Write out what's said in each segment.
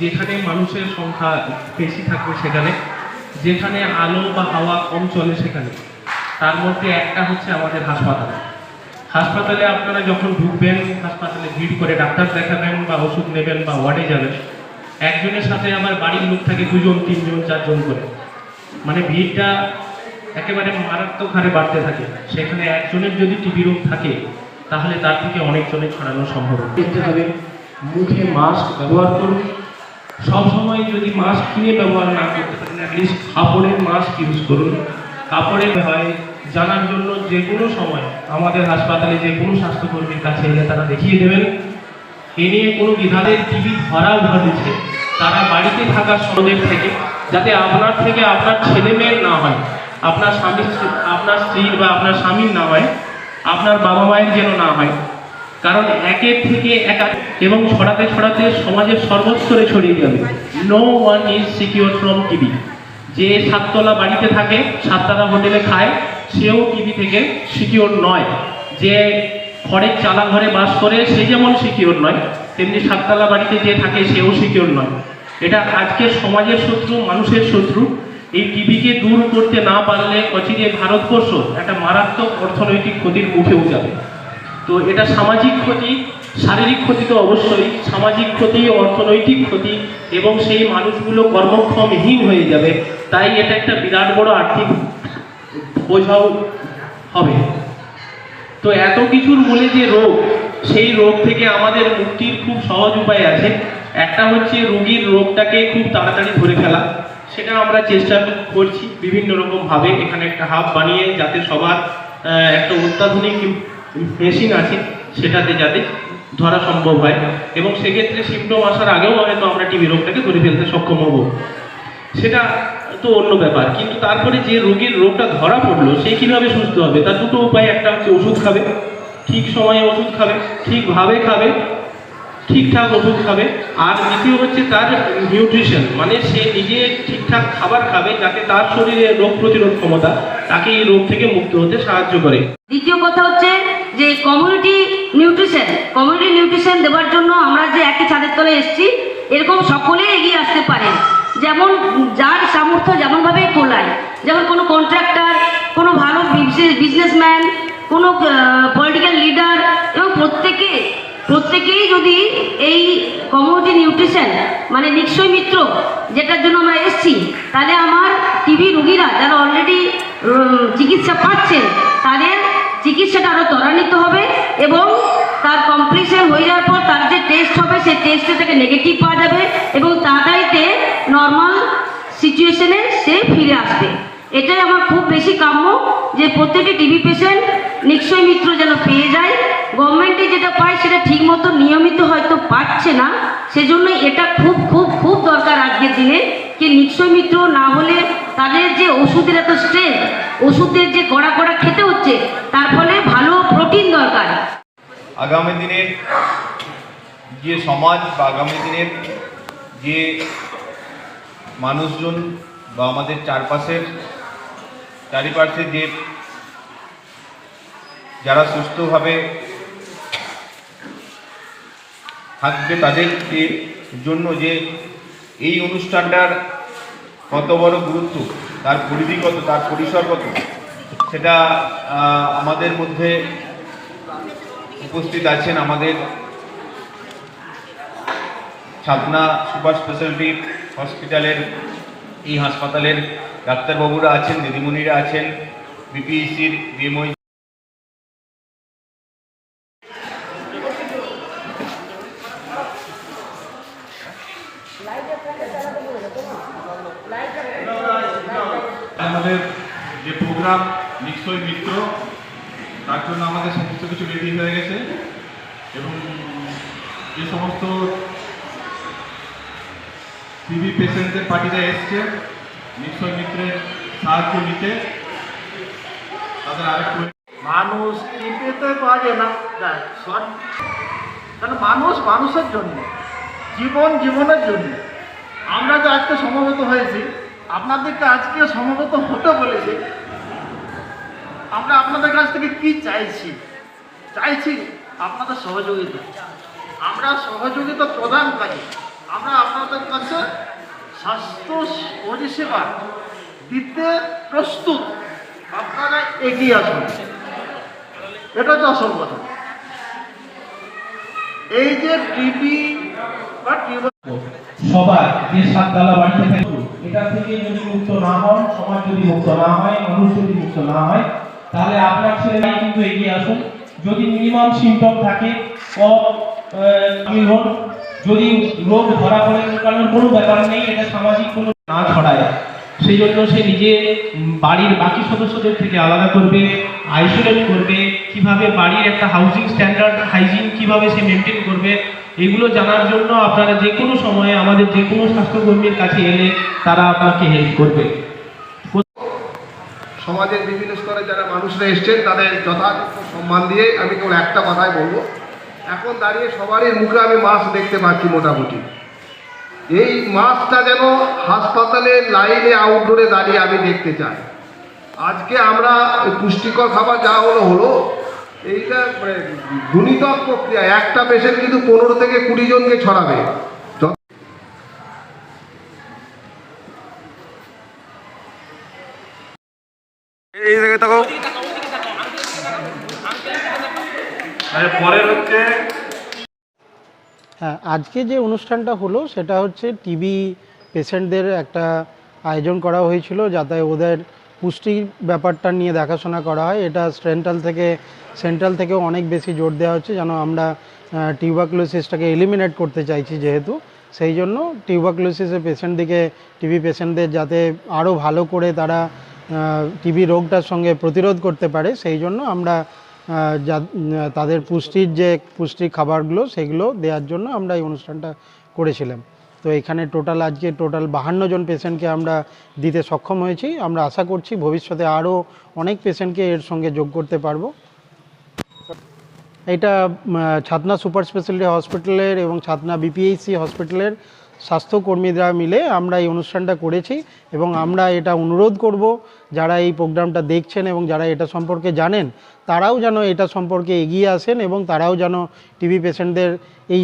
যেখানে মানুষের সংখ্যা বেশি থাকবে সেখানে, যেখানে আলো বা হাওয়া কম চলে সেখানে। তার মধ্যে একটা হচ্ছে আমাদের হাসপাতাল। হাসপাতালে আপনারা যখন ঢুকবেন, হাসপাতালে ভিড় করে ডাক্তার দেখাবেন বা ওষুধ নেবেন বা ওয়ার্ডে যাবেন, একজনের সাথে আমার বাড়ির লোক থাকে দুজন, তিনজন, চারজন করে। মানে ভিড়টা একেবারে মারাত্মক হারে বাড়তে থাকে। সেখানে একজনের যদি টিবি রোগ থাকে, তাহলে তার থেকে অনেকজনের ছড়ানো সম্ভব দেখতে হবে, মুখে মাস্ক ব্যবহার করুন। সবসময় যদি মাস্ক কিনে ব্যবহার না করতে পারেন অ্যাটলিস্ট কাপড়ের মাস্ক ইউজ করুন। কাপড়ের হয়, জানার জন্য যে কোনো সময় আমাদের হাসপাতালে যে কোনো স্বাস্থ্যকর্মীর কাছে এলে তারা দেখিয়ে দেবেন। এ নিয়ে কোনো বিধানের টিভি ধরাও ঘটেছে তারা বাড়িতে থাকা সনদের থেকে, যাতে আপনার থেকে আপনার ছেলে মেয়ের না হয়, আপনার স্বামী আপনার স্ত্রীর বা আপনার স্বামীর না হয়, আপনার বাবা মায়ের যেন না হয় কারণ একের থেকে একা এবং ছড়াতে ছড়াতে সমাজের সর্বস্তরে ছড়িয়ে যাবে। No one is secure from TV যে সাততলা বাড়িতে থাকে সাততলা হোটেলে খায়, সেও টিভি থেকে সিকিউর নয়। যে ঘরের চালা ঘরে বাস করে, সে যেমন সিকিউর নয়, তেমনি সাততলা বাড়িতে যে থাকে, সেও সিকিউর নয়। এটা আজকের সমাজের শত্রু, মানুষের শত্রু। এই টিভিকে দূর করতে না পারলে অচিরে ভারতবর্ষ একটা মারাত্মক অর্থনৈতিক ক্ষতির মুখেও যাবে। তো এটা সামাজিক ক্ষতি, শারীরিক ক্ষতি তো অবশ্যই, সামাজিক ক্ষতি, অর্থনৈতিক ক্ষতি, এবং সেই মানুষগুলো কর্মক্ষমহীন হয়ে যাবে, তাই এটা একটা বিরাট বড় আর্থিক বোঝাও হবে। তো এত কিছুর মূলে যে রোগ, সেই রোগ থেকে আমাদের মুক্তির খুব সহজ উপায় আছে। একটা হচ্ছে রোগীর রোগটাকে খুব তাড়াতাড়ি ধরে ফেলা, সেটা আমরা চেষ্টা করছি বিভিন্ন রকম ভাবে। এখানে একটা হাব বানিয়ে যাতে সবার একটা অত্যাধুনিক মেশিন আছে, সেটাতে যাতে ধরা সম্ভব হয়। এবং সেক্ষেত্রে সিমটম আসার আগেও হয়তো আমরা টিবি রোগটাকে ধরে ফেলতে সক্ষম হব। সেটা তো অন্য ব্যাপার। কিন্তু তারপরে যে রোগীর রোগটা ধরা পড়ল, সে কীভাবে সুস্থ হবে? তার দুটো উপায়, একটা হচ্ছে ওষুধ খাবে, ঠিক সময়ে ওষুধ খাবে ঠিকভাবে খাবে, ঠিকঠাক ওষুধ খাবে। আর দ্বিতীয় হচ্ছে তার নিউট্রিশন মানে সে নিজে ঠিকঠাক খাবার খাবে যাতে তার শরীরে রোগ প্রতিরোধ ক্ষমতা তাকে এই রোগ থেকে মুক্ত হতে সাহায্য করে। দ্বিতীয় কথা হচ্ছে যে কমিউনিটি নিউট্রিশন কমিউনিটি নিউট্রিশন দেওয়ার জন্য আমরা যে একই ছাদের তলে এসেছি, এরকম সকলে এগিয়ে আসতে পারে। যেমন যার সামর্থ্য যেমনভাবে কোলায়, যেমন কোনো কন্ট্রাক্টর কোনো ভালো বিজনেসম্যান কোনো পলিটিক্যাল লিডার এবং প্রত্যেকে, প্রত্যেকেই যদি এই কমিউনিটি নিউট্রিশন মানে নিশ্চয় মিত্র যেটার জন্য আমরা এসেছি, তাহলে আমার টিভি রুগীরা যারা অলরেডি চিকিৎসা পাচ্ছেন, তাদের চিকিৎসাটা আরও ত্বরান্বিত হবে এবং তার কমপ্লিশন হয়ে যাওয়ার পর তার যে টেস্ট হবে, সেই টেস্টে থেকে নেগেটিভ পাওয়া যাবে এবং তাড়াতাড়িতে নর্মাল সিচুয়েশনে সে ফিরে আসবে। এটাই আমার খুব বেশি কাম্য যে প্রত্যেকটি টিভি পেশেন্ট নিশ্চয় মিত্র যেন পেয়ে যায়। গভর্নমেন্টে যেটা পায় সেটা ঠিক মতো নিয়মিত হয়তো পাচ্ছে না। সেজন্য এটা খুব খুব খুব দরকার আজকের দিনে কি নিশ্চয় মিত্র না হলে তাদের যে ওষুধের এত স্ট্রেস ওষুধের যে কড়া কড়া খেতে হচ্ছে, তার ফলে ভালো প্রোটিন দরকার। আগামী দিনের যে সমাজ বা আগামী দিনের যে মানুষজন বা আমাদের চারপাশের চারিপাশে যে যারা সুস্থভাবে থাকবে তাদেরকে জন্য যে এই অনুষ্ঠানটার কত বড় গুরুত্ব? তার পরিধি কত? তার পরিসর কত? সেটা আমাদের মধ্যে উপস্থিত আছেন আমাদের ছাতনা সুপার স্পেশালিটি হসপিটালের, এই হাসপাতালের ডাক্তারবাবুরা আছেন, দিদিমণিরা আছেন বিপিএসির বিএমওই আমাদের যে প্রোগ্রাম নিশ্চয় মিত্র, তার জন্য আমাদের সমস্ত কিছু রেডি হয়ে গেছে। এবং যে সমস্ত টিভি পেশেন্টদের পার্টিরা এসছে নিশ্চয় মিত্রের সাহায্য নিতে তাদের আরেকটু মানুষ টিভিতে পাওয়া যায় না? কারণ মানুষ মানুষের জন্য। জীবন জীবনের জন্য। আমরা তো আজকে সমবেত হয়েছি। আপনাদেরকে আজকে সমবেত হতে বলেছি। আমরা আপনাদের কাছ থেকে কি চাইছি? চাইছি আপনাদের সহযোগিতা। আমরা সহযোগিতা প্রদান করি। আমরা আপনাদের কাছে স্বাস্থ্য পরিষেবা দিতে প্রস্তুত। আপনারা এগিয়ে আসুন। এটা আসল কথা। এই যে টিভি বা সবার যে সাততলা বাড়িতে থাকে, এটা থেকে যদি মুক্ত না হন, সমাজ যদি মুক্ত না হয়, মানুষ যদি মুক্ত না হয়, তাহলে আপনার ছেলেরাই কিন্তু এগিয়ে আসুন। যদি মিনিমাম সিমটম থাকে আমি হন যদি রোগ ধরা পড়ে কারণ কোনো ব্যাপার নেই, এটা সামাজিক কোনো না ছড়ায়। সেই জন্য সে নিজে বাড়ির বাকি সদস্যদের থেকে আলাদা করবে আইসোলেট করবে। কীভাবে বাড়ির একটা হাউজিং স্ট্যান্ডার্ড হাইজিন কীভাবে সে মেনটেন করবে, এগুলো জানার জন্য আপনারা যে কোনো সময়ে আমাদের যে কোনো স্বাস্থ্যকর্মীর কাছে এলে তারা আপনাকে হেল্প করবে। সমাজের বিভিন্ন স্তরে যারা মানুষরা এসছেন, তাদের যথাযথ সম্মান দিয়ে আমি কেবল একটা কথাই বলব। এখন দাঁড়িয়ে সবারই মুখে আমি মাস্ক দেখতে পাচ্ছি মোটামুটি। এই মাস্কটা যেন হাসপাতালের লাইনে আউটডোরে দাঁড়িয়ে আমি দেখতে চাই। আজকে আমরা পুষ্টিকর খাবার যা হলো হলো এইটা মানে গুণিতক প্রক্রিয়া। একটা পেশেন্ট কিন্তু পনেরো থেকে কুড়ি জনকে ছড়াবে। যত পরের হচ্ছে হ্যাঁ আজকে যে অনুষ্ঠানটা হলো সেটা হচ্ছে টিবি পেশেন্টদের একটা আয়োজন করা হয়েছিল যাতে ওদের পুষ্টির ব্যাপারটা নিয়ে দেখাশোনা করা হয়। এটা সেন্ট্রাল থেকে সেন্ট্রাল থেকেও অনেক বেশি জোর দেওয়া হচ্ছে যেন আমরা টিউবাকুলোসিসটাকে এলিমিনেট করতে চাইছি যেহেতু। সেই জন্য টিউবাকুলোসিসের পেশেন্টদিকে টিবি পেশেন্টদের যাতে আরও ভালো করে তারা টিবি রোগটার সঙ্গে প্রতিরোধ করতে পারে, সেই জন্য আমরা যা- তাদের পুষ্টির যে পুষ্টি খাবারগুলো, সেগুলো দেওয়ার জন্য আমরা এই অনুষ্ঠানটা করেছিলাম। তো এখানে টোটাল আজকে টোটাল বাহান্ন জন পেশেন্টকে আমরা দিতে সক্ষম হয়েছি। আমরা আশা করছি ভবিষ্যতে আরও অনেক পেশেন্টকে এর সঙ্গে যোগ করতে পারব। এটা ছাতনা সুপার স্পেশালিটি হসপিটালের এবং ছাতনা বিপিএইসি হসপিটালের স্বাস্থ্যকর্মীরা মিলে আমরা এই অনুষ্ঠানটা করেছি এবং আমরা এটা অনুরোধ করব যারা এই প্রোগ্রামটা দেখছেন এবং যারা এটা সম্পর্কে জানেন তারাও যেন এটা সম্পর্কে এগিয়ে আসেন এবং তারাও যেন টিবি পেশেন্টদের এই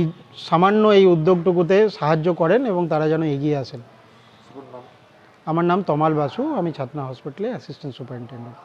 সামান্য এই উদ্যোগটুকুতে সাহায্য করেন এবং তারা যেন এগিয়ে আসেন। আমার নাম তমাল বাসু আমি ছাতনা হসপিটালে অ্যাসিস্ট্যান্ট সুপারিনটেন্ডেন্ট